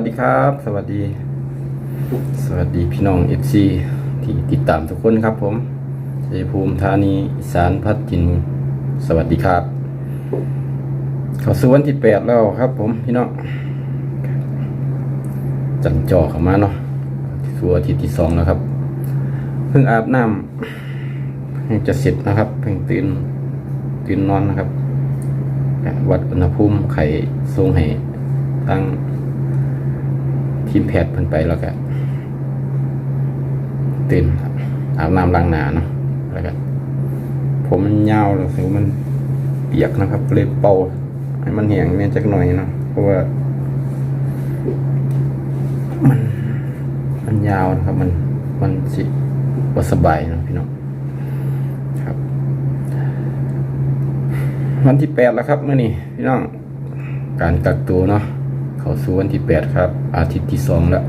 สวัสดีครับ สวัสดี สวัสดีพี่น้องเอฟซีที่ติดตามทุกคนครับผมชัยภูมิธานีอีสานพัดจิน สวัสดีครับเข้าสู่วันที่แปดแล้วครับ ผมพี่น้องจันจ่อเข้ามาเนาะสู่อาทิตย์ที่สองแล้วครับ เพิ่งอาบน้ำเพิ่งจะเสร็จนะครับ เพิ่งตื่นตื่นนอนนะครับ วัดอุณหภูมิไข่ทรงให้ทั้ง ทีมแพทย์เพิ่นไปแล้วก็ตื่นครับอาบน้ำล้างหน้าเนาะแล้วก็ผมมันยาวแล้วสิมันเปียกนะครับเลยเป่าให้มันแห้งเนี่ยจักหน่อยเนาะเพราะว่า มันมันยาวนะครับ มันมันสิบ่สบายนะพี่น้องครับ วันที่แปดแล้วครับเมื่อนี้พี่น้องการกักตัวเนาะ เข้าสู่วันที่แปดครับ อาทิตย์ที่สองแล้ว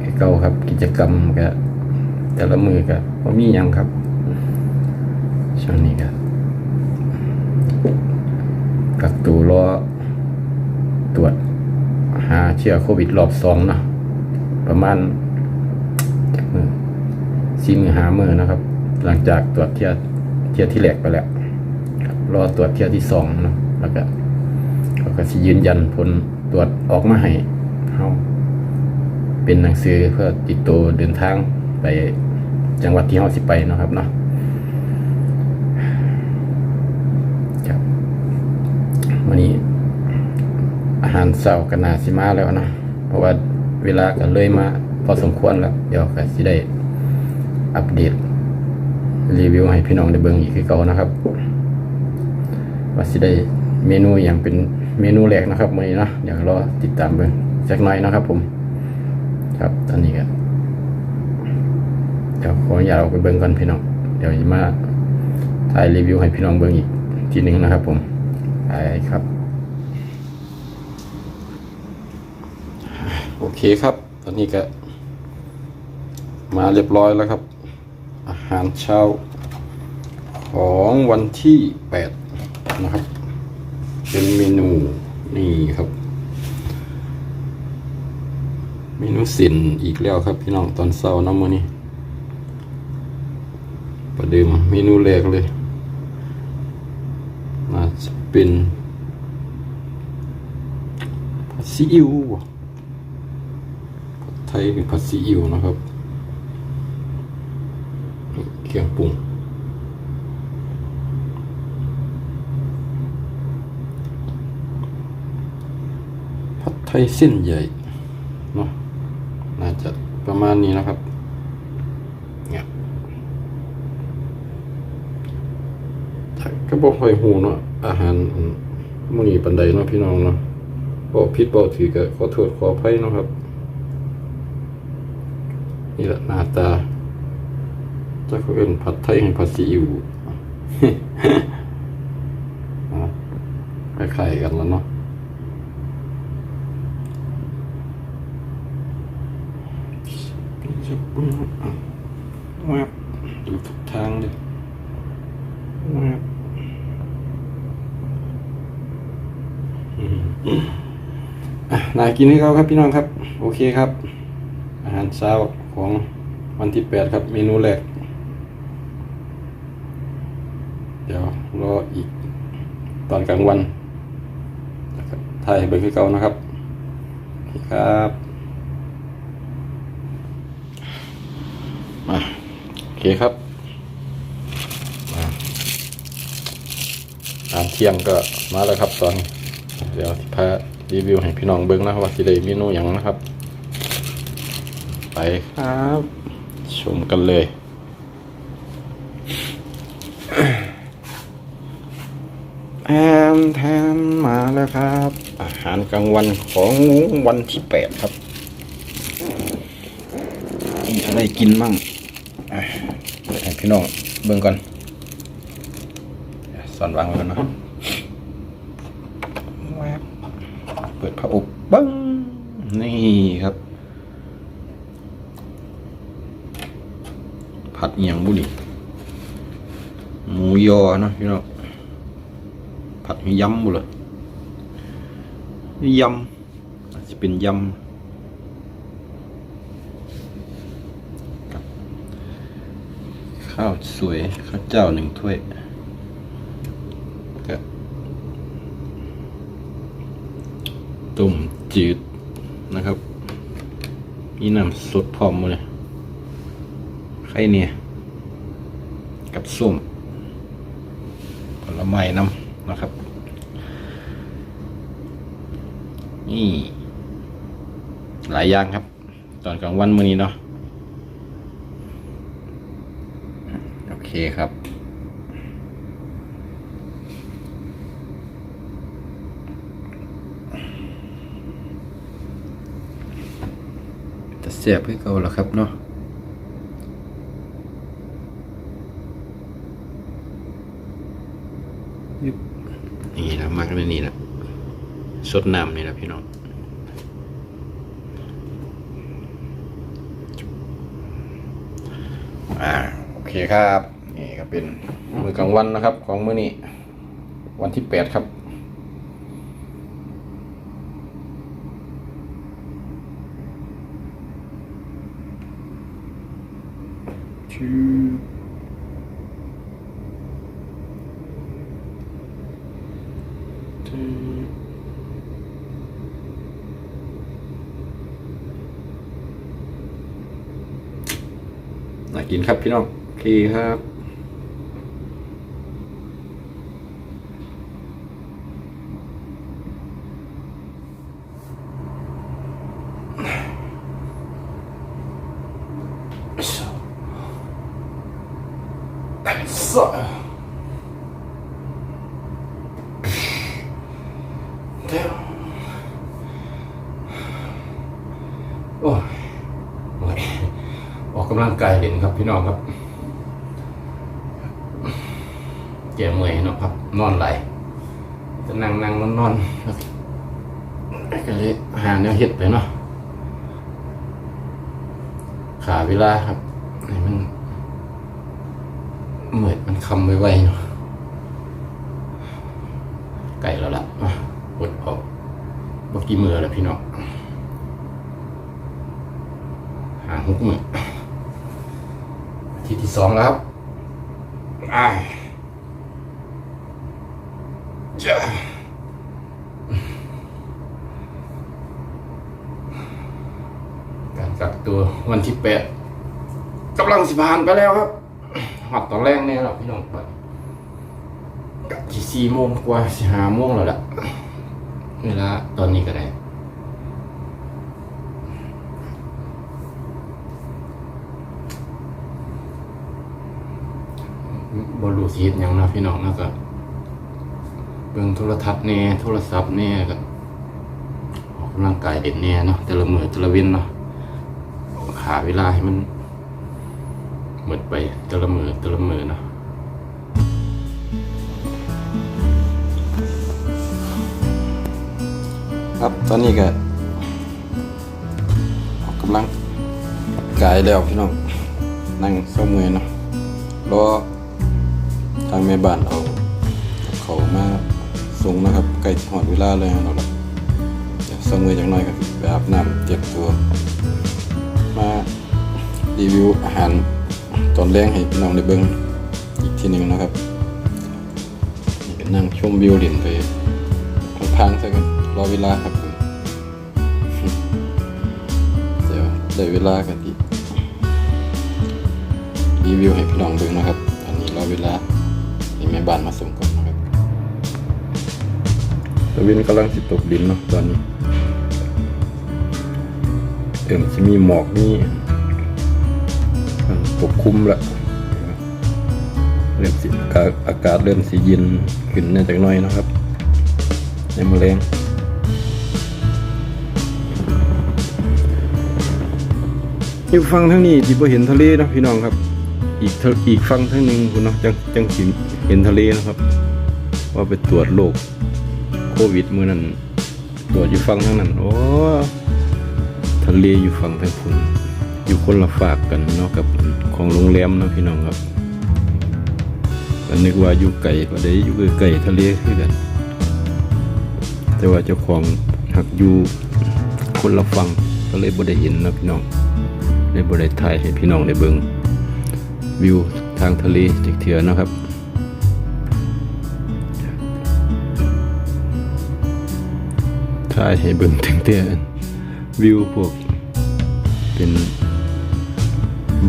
ให้เก่าครับ กิจกรรมก็แต่ละมือก็ว่ามีหยังครับช่วงนี้ก็กักตัวรอตรวจหาเชื้อโควิดรอบสองเนาะประมาณสี่มือหามือนะครับ หลังจากตรวจเทียเทียที่แรกไปแล้วรอตรวจเทียที่สองนะแล้วก็ก็สิยืนยันผล ตรวจออกมาให้เขาเป็นหนังสือเพื่อติดตัวเดินทางไปจังหวัดที่เขาสิไปเนาะครับเนาะครับวันนี้ อาหารเช้ากันนาสิมาแล้วนะเพราะว่าเวลาก็เลยมาพอสมควรแล้ว เดี๋ยวก็สิได้อัปเดต รีวิวให้พี่น้องได้เบิ่งอีกคือเก่านะครับ ว่าสิได้เมนูอย่างเป็น เมนูแรกนะครับมือนี้เนาะเดี๋ยวรอติดตามเบิ่งสักหน่อยนะครับ ผม ครับตอนนี้ก็เดี๋ยวขออนุญาตออกไปเบิ่งก่อนพี่น้องเดี๋ยวจะมาถ่ายรีวิวให้พี่น้องเบิ่งอีกทีหนึงนะครับ ผมไปครับ โอเคครับ ตอนนี้ก็ มาเรียบร้อยแล้วครับ อาหารเช้าของวันที่แปดนะครับ เป็นเมนูนี่ครับ เมนูสินอีกแล้วครับพี่น้องตอนเช้าน้ำมือนี้ประเดิมเมนูแรกเลยน่าจะเป็นผัดซีอิ๊วผัดไทยเป็นผัดซีอิ๊วนะครับเครื่องปรุง ผัดไทยเส้นใหญ่เนาะน่าจะประมาณนี้นะครับเนี่ยถ้าก็บอกค่อยหูเนาะอาหารมื้อนี้ปันใดเนาะพี่น้องเนาะบอกผิดบอกถือก็ขอโทษขออภัยเนาะครับ นี่แหละหน้าตาจะเขาเอิ้นผัดไทยให้ผัดซีอิ๊วอ๋อคล้ายๆกันแล้วเนาะ จะปรุง แวบดูทุกทางเลยแวบอืมอะนายกินให้เขาครับพี่น้องครับ โอเคครับ อาหารเช้าของวันที่แปดครับ เมนูแรก เดี๋ยวรออีกตอนกลางวันนะครับถ่ายให้เบิร์คือเก่านะครับโอเคครับ มาโอเคครับมาอาหารเที่ยงก็มาแล้วครับตอนนี้เดี๋ยวที่พารีวิวให้พี่น้องเบิ้งนะว่าสิได้เมนูอย่างนะครับ ไปครับ ชมกันเลยแอมแทนมาแล้วครับ อาหารกลางวันของวันที่แปดครับมีอะไรกินมั่งอะ เปิดให้พี่น้องเบิ่งก่อนสอนวางไว้ก่อนเนาะเปิดผ้าอบบังนี่ครับ ผัดเอียงบุรีหมูยอเนาะพี่น้องผัดให้ยำบุเลยยำจะเป็นยำกับ ข้าวสวย ข้าวเจ้าหนึ่งถ้วยกับต้มจืดนะครับมีน้ำสดพร้อมหมดเลยไข่เนี่ย กับส้มผลไม้น้ำนะครับ นี่ หลายอย่างครับ ตอนกลางวันมื้อนี้เนาะโอเคครับ จะเสียบให้เขาแล้วครับเนาะยึบนี่นะมากเลยนี่นะสดน้ำนี่นะพี่น้องอ่าโอเคครับนี่ ก็เป็นมือกลางวันนะครับ ของมื้อนี้ วันที่แปดครับชื่อน่ากินครับพี่น้อง โอเคครับ Så. Det. โอ้ยโอ้ย ออกกำลังกายเด่นครับพี่น้องครับแกเมื่อยเนาะครับ นอนไหลจะนั่งนั่งนอนนอนก็เลยหาแนวเห็ดไปเนาะขาเวลาครับให้มันเหมือนมันคำไวๆเนาะไก่แล้วล่ะอะปวดออกบกี่มือแล้วพี่น้องหาหกมืออา ทีที่สองแล้วครับอ้ายจ้าการกักตัววันที่แปดกำลังสิผ่านไปแล้วครับหอดตอนแรกเนี่ยหรอกพี่น้องไปกับที่สี่โมงกว่าสี่ห้าโมงแล้วล่ะเวลาตอนนี้ก็ได้ บอลูซีดยังนะพี่น้องนะก็เบิ่งโทรทัศน์แน่โทรศัพท์แน่ก็ออกกำลังกายเด่นแน่เนาะแต่ละมือแต่ละเว้นเนาะขาเวลาให้มันหมดไปแตะละมือแตะละมือเนาะครับตอนนี้ก็ออกกำลังกายแล้วพี่น้องนั่งเศร้ามือเนาะรอางแม่บ้านเอาเขามาส่งนะครับใกล้หอดเวลาเลยเนาะล่ะเดี๋ยวเศร้ามือจังน้อยครับไปอาบน้ำเจ็บตัว มารีวิวอาหารตอนแรกให้พี่น้องได้เบิ่งอีกทีหนึ่งนะครับนี่ก็นั่งชมวิวด่นไปพังๆซะกันรอเวลาครับเดี๋ยวได้เวลากันที่รีวิวให้พี่น้องเบิ่งนะครับ ตอนนี้รอเวลา ม่บ้านมาส่งก่อนนะครับตะวินกำลังสิตกดินเนาะตอนนี้เริ่มจะมีหมอกมีมันปกคลุมละเริ่มสิอากาศอากาศเริ่มสีเย็นขึ้นแน่จากหน้อยนะครับ ในมะเร็งอยู่ฟังทั้งนี้ที่พอเห็นทะเลนะพี่น้องครับ อีกอีกฟังทั้งหนึ่งคุณเนาะจังจังสิเห็นทะเลนะครับ ว่าไปตรวจโรคโควิดเมื่อนั้นตรวจอยู่ฟังทั้งนั้นโอ้ทะเลอยู่ฝั่งทางคุณอยู่คนละฝากกันเนาะกับของโรงแรมนะพี่น้องครับก็นึกว่าอยู่ไก่ก็ได้อยู่ไก่ทะเลคือกัน แต่ว่าเจ้าของหักอยู่คนละฟังก็เลยบ่ได้เห็นนะพี่น้องเลยบ่ได้ถ่ายให้พี่น้องได้เบิ่ง วิวทางทะเลจักเทื่อนะครับ ถ่ายให้เบิ่งตั้งแต่วิวพวกเป็น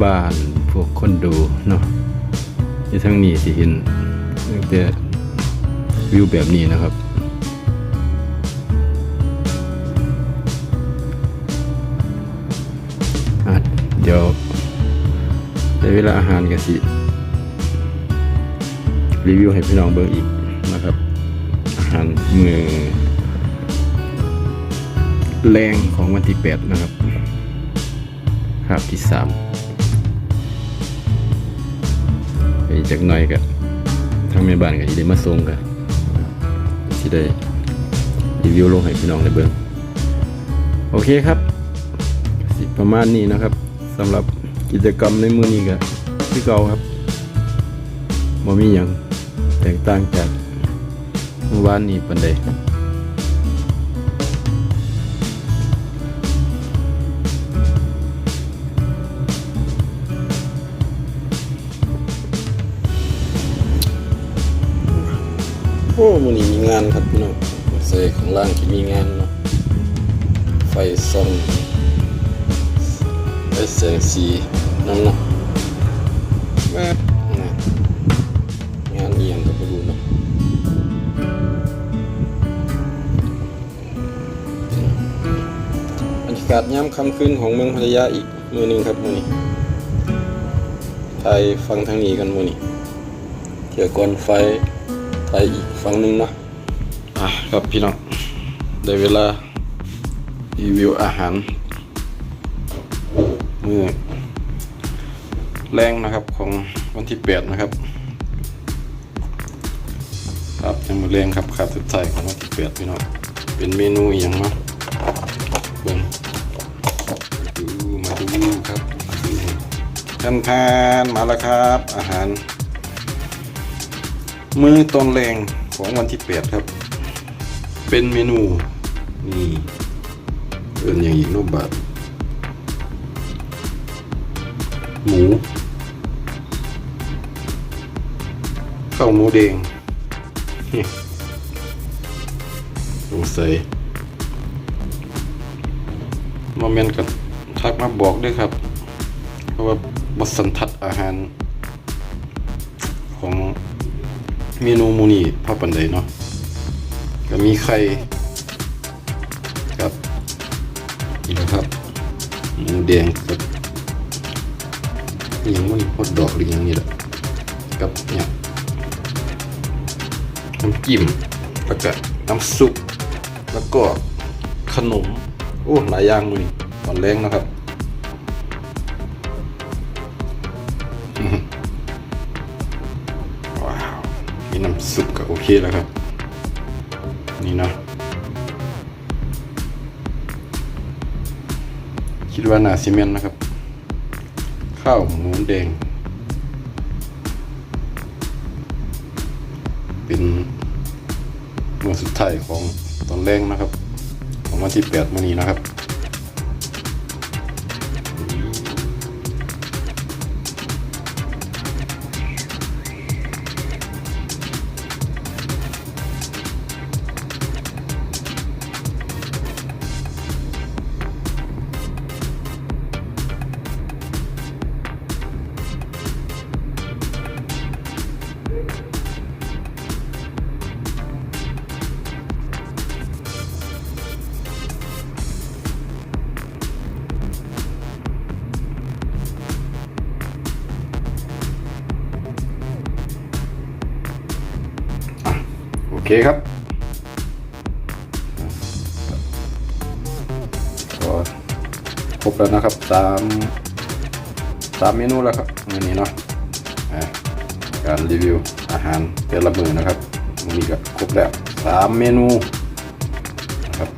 บ้านพวกคอนโดเนาะที่ทั้งนี้สิเห็นตั้งแต่วิวแบบนี้นะครับอะเดี๋ยว ในเวลาอาหารก็สิรีวิวให้พี่น้องเบิ่งอีกนะครับ อาหารมือแรงของวันที่แปดนะครับคาบที่สามไปจากหน่อยกับทางแม่บ้านก็จะได้มาส่งกันที่ได้รีวิวลงให้พี่น้องได้เบิ่งโอเคครับสิประมาณนี้นะครับสำหรับ กิจกรรมในมือนี้ก็ที่เก่าครับบ่มีอย่างแตกต่างจากเมื่อวานนี้ปันใดโอ้มันนี้มีงานครับพี่น้องใส่ข้างล่างที่มีงานเนาะไฟส่องไฟแสงสี นั่นเนาะแวบนะงานเอียงก็ไม่รู้เนาะบรรยากาศยามค่ำคืนของเมืองพัทยาอีกมือหนึ่งครับมือนี้ไทยฟังทางนี้กันมือนี้เที่ยวก่อนไฟไทยอีกฝั่งหนึ่งเนาะอะครับพี่น้องได้เวลารีวิวอาหาร มื้อ แรงนะครับของวันที่แปดนะครับครับยังมาแรงครับขาดสุดท้ายของวันที่แปดพี่น้องเป็นเมนูอย่างเนาะเบิ่งดูมาดูครับท่านทานมาแล้วครับ อาหาร มื้อตอนแรงของวันที่แปดครับ เป็นเมนูนี่เอินอย่างอีกรูปแบบ หมูข้าวหมูแดงสงสัยมาเมนกันทักมาบอกด้วยครับ เพราะว่าบสันทัดอาหาร ของเมนูหมูนี่ภาพปันใดเนาะก็มีไข่กับนี่นะครับหมูแดงกับ อิหยังมันฮอดดอกหรืออิหยังนี่แหละกับเนี่ยน้ำจิ้มแล้วก็น้ำซุปแล้วก็ขนมโอ้หลายอย่างมือนี่ตอนแรงนะครับว้าวมีน้ำซุปก็โอเคแล้วครับ นี่เนาะคิดว่านาซีเมนต์นะครับ ข้าวหมูแดง เป็นมือสุดท้ายของตอนแรกนะครับ ของวันที่แปดมื้อนี้นะครับ คครับก็ครบแล้วนะครับสามสามเมนูแล้วครับมื้อนี้เนาะการรีวิวอาหารแต่ละมือนะครับมื้อนี้ก็ครบแล้วสามเมนูนะครับ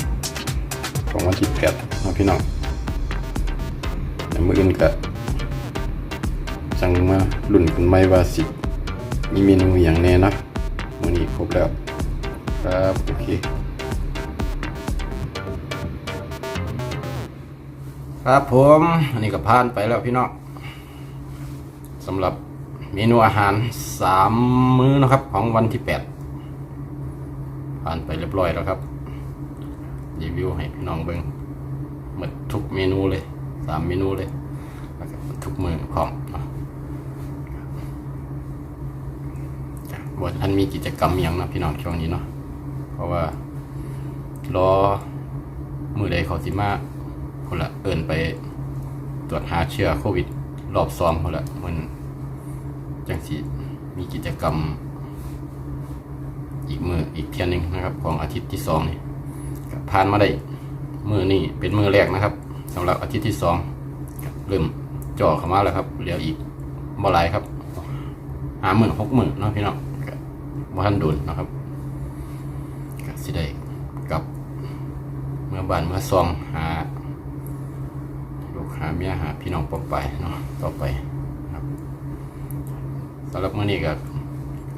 ของวันที่แปดนะพี่น้องเดี๋ยวมื้ออื่นก็สั่งมาลุ่นกันไหมว่าสิมีเมนูอย่างแน่นะมื้อนี้ครบแล้ว ครับโอเคครับผมอันนี้ก็ผ่านไปแล้วพี่น้องสำหรับเมนูอาหารสามมื้อนะครับ ของวันที่แปดผ่านไปเรียบร้อยแล้วครับรีวิวให้พี่น้องเบิ่งหมดทุกเมนูเลยสามเมนูเลยทุกมือพร้อมเนาะจ้ะบทอันมีกิจกรรมยังนะพี่น้องช่วงนี้เนาะ เพราะว่ารอมือใดเขาสิมาคนละเอินไปตรวจหาเชื้อโควิด รอบสองคนละมันจังสีมีกิจกรรม อีกมืออีกเทียนหนึ่งนะครับ ของอาทิตย์ที่สองนี่ผ่านมาได้มือนี่เป็นมือแรกนะครับสำหรับอาทิตย์ที่สองเริ่มจ่อเข้ามาแล้วครับเหลืออีกบ่หลายครับหาหมื่นหกหมื่นเนาะพี่น้องบ่ทันดุนนะครับ สิได้กับเมื่อบานเมื่อซองหาลูกหาเมียหาพี่น้องปองไปเนาะต่อไปครับสำหรับเมื้อนี้ก็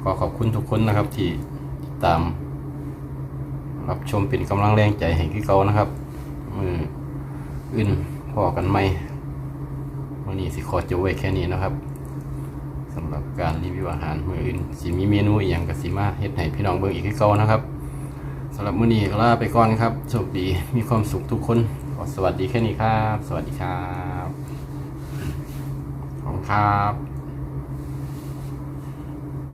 ขอขอบคุณทุกคนนะครับที่ติดตาม รับชมเป็นกำลังแรงใจให้พี่เกานะครับมืออื่นพอกันไหมวันนี้สิขอจะไว้แค่นี้นะครับสำหรับการรีวิวอาหารมืออื่นสิมีเมนูอย่างกับสิมาเฮ็ดให้พี่น้องเบิ่งอีกคือเก่านะครับำหรับมื้อนี้ก็ลาไปก่อนครับโชคดีมีความสุขทุกคนขอสวัสดีแค่นี้ครับ สวัสดีครับ ขอบคุณครับ